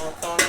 don't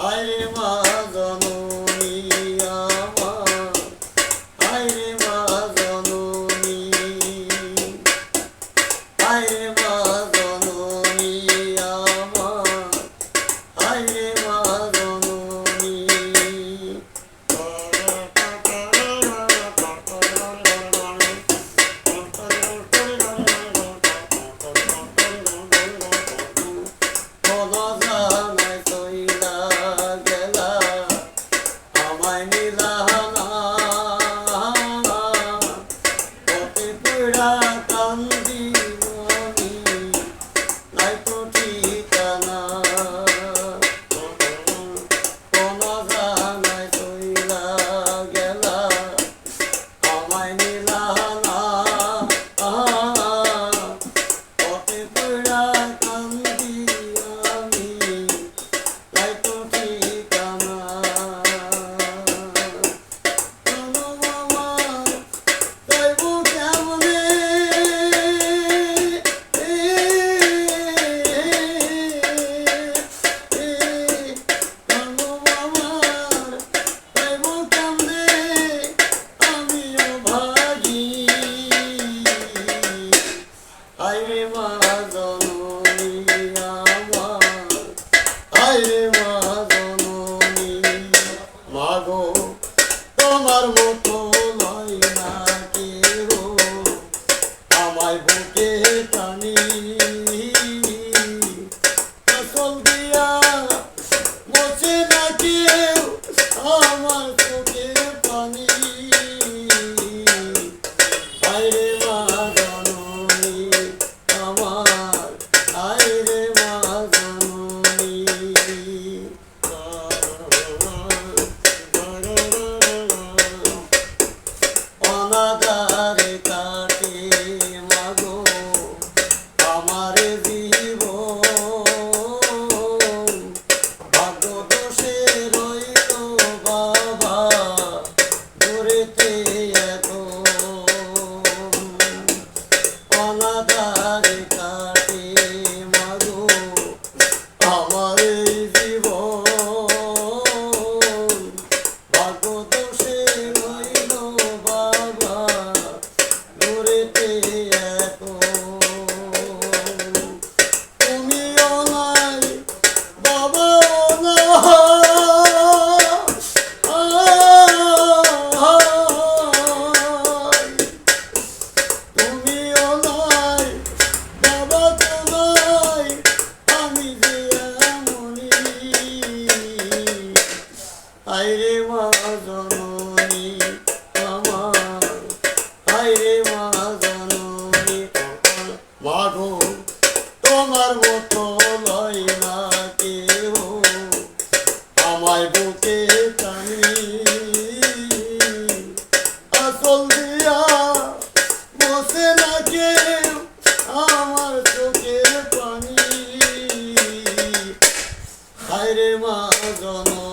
আরে মা জননী আমার আরে মা জননী আরে திருவிழா choro louco. Romo.